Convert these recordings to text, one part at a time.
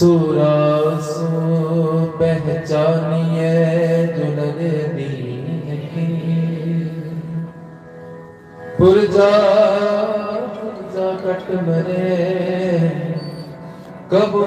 ਸੂਰਾ ਸੋ ਪਹਿਚਾਨੀਏ ਜੁਨਰ ਦੀ ਪੁਰਜਾ ਪੁਰਜਾ ਕਟ ਮਰੇ ਕਬ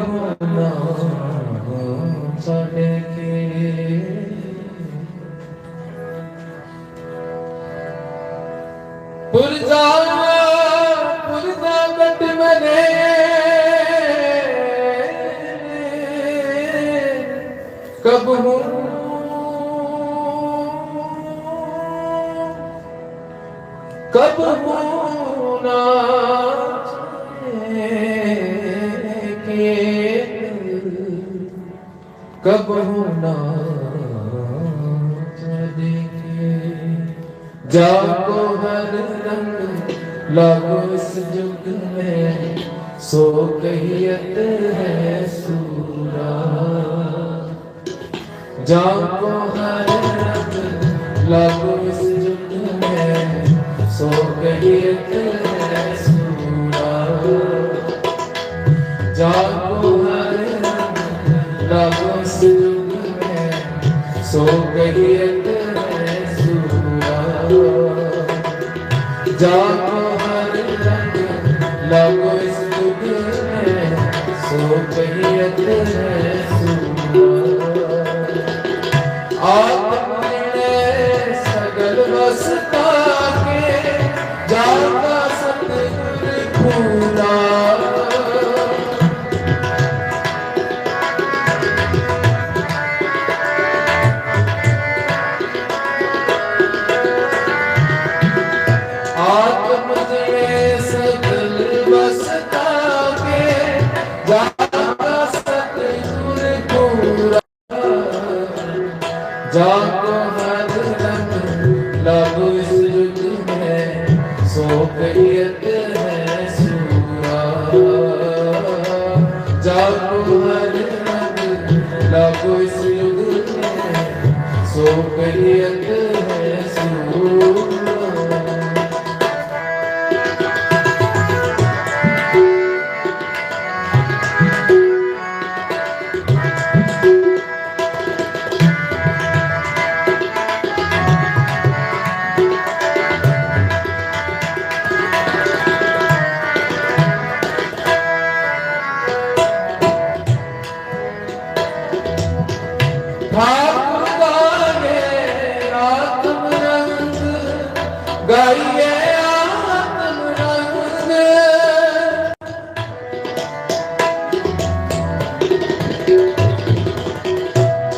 ਸਭ ਹੋਣਾ ਕੇ ਕਬ ਹੋਣਾ ਜਾ ਕੋ ਹਰ ਰੰਗ ਲਾਗੋ ਇਸ ਜੁਗ ਮੈਂ, ਸੋ ਕਹੀਤ ਹੈ ਸੂਰਾ। ਜਾ ਕੋ ਹਰ ਰੰਗ ਲਾਗੋ ਸੋ ਗਈ ਅੰਦਰ ਸੂਰਾ ਜਾ ਕੋ ਹਰ ਰੰਗ ਲਾਗੋ ਇਸ ਦੁਖ ਮੈਂ ਸੋ ਗਈ ਅੰਦਰ ਸੂਰਾ ਲਬ ਵਿਸਰਤ ਹੈ, ਸੋ ਕਹੀਤ ਹੈ ਸੂਰਾ। ਜਾਪੁ ਹਰਿ ਰੰਗ ਲਬ ਵਿਸਰਤ ਹੈ, ਸੋ ਕਹੀਤ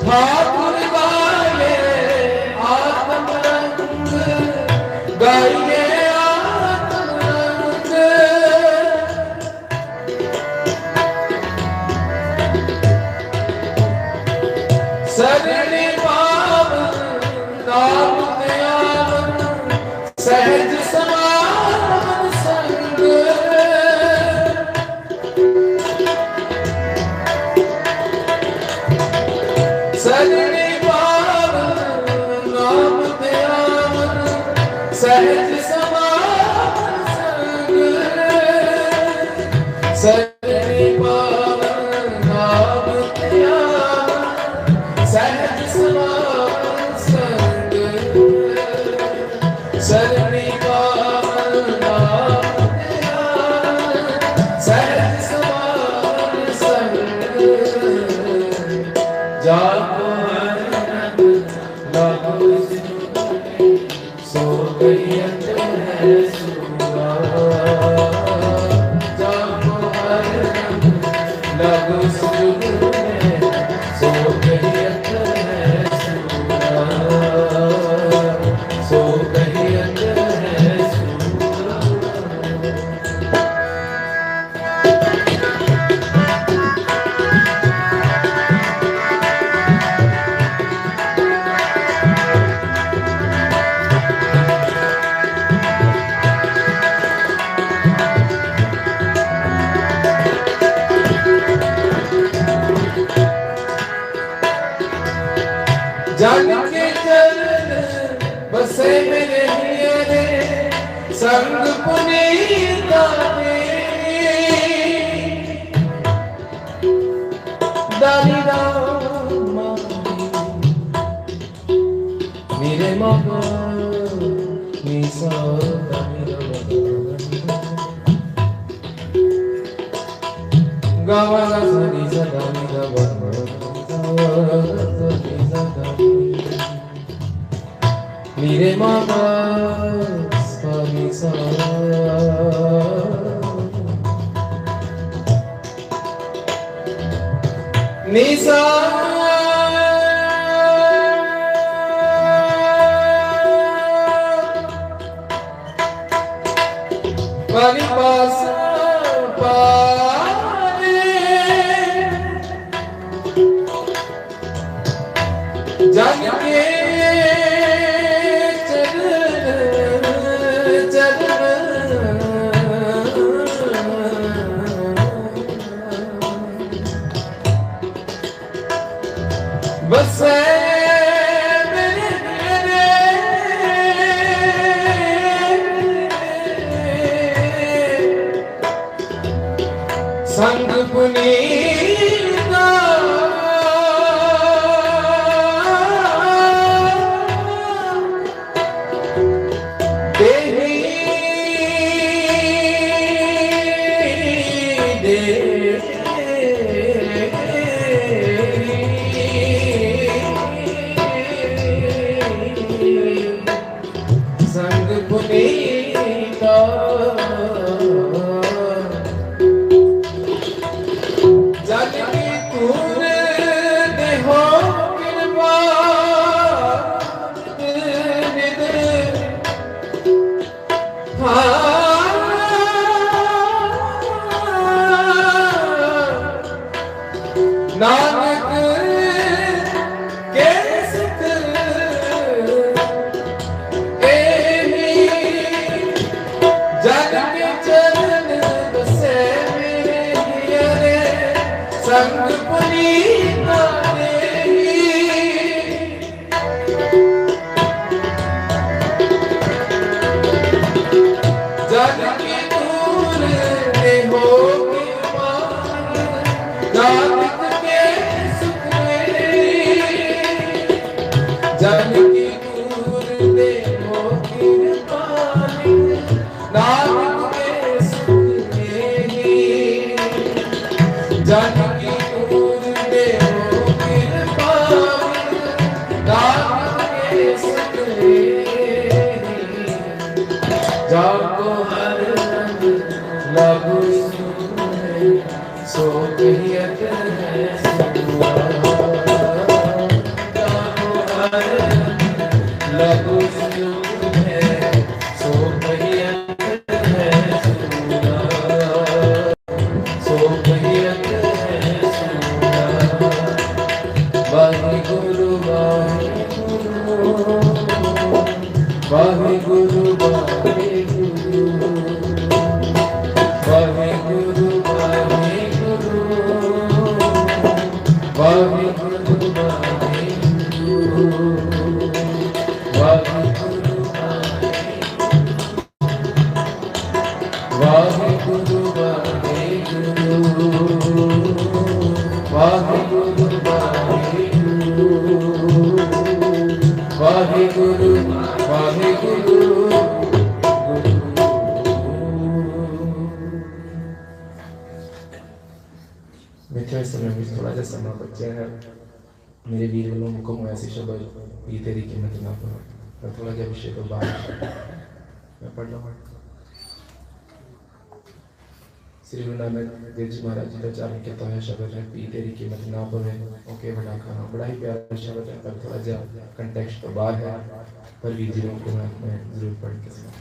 ਠਾਕੁਰ ਆਤਮ ਗਾਈਏ ਆਤਮ ਰੰਗ ਸਰਣੇ said संग पुनीत दारी राम मेरे मग निसा गावाला सरी सदा Nida Mire mamá Nisa. Vale passo. Jack. Waheguru देखा इस समय मुझे थोड़ा सा समय बच्चा है। मेरे वीर वालों को मैं ऐसी शब्द ये तेरी कीमत ना करो मैं थोड़ा जब विषय को बाहर मैं पढ़ लूँगा। श्री गुरु नानक देव जी महाराज जी का चारण कहता है शब्द है पी तेरी कीमत ना पवे ओके, बड़ा खाना, बड़ा ही प्यारा शब्द है, पर थोड़ा जा कंटेक्स्ट तो बाहर है। पर वीर जी को मैं ज़रूर पढ़ के सुना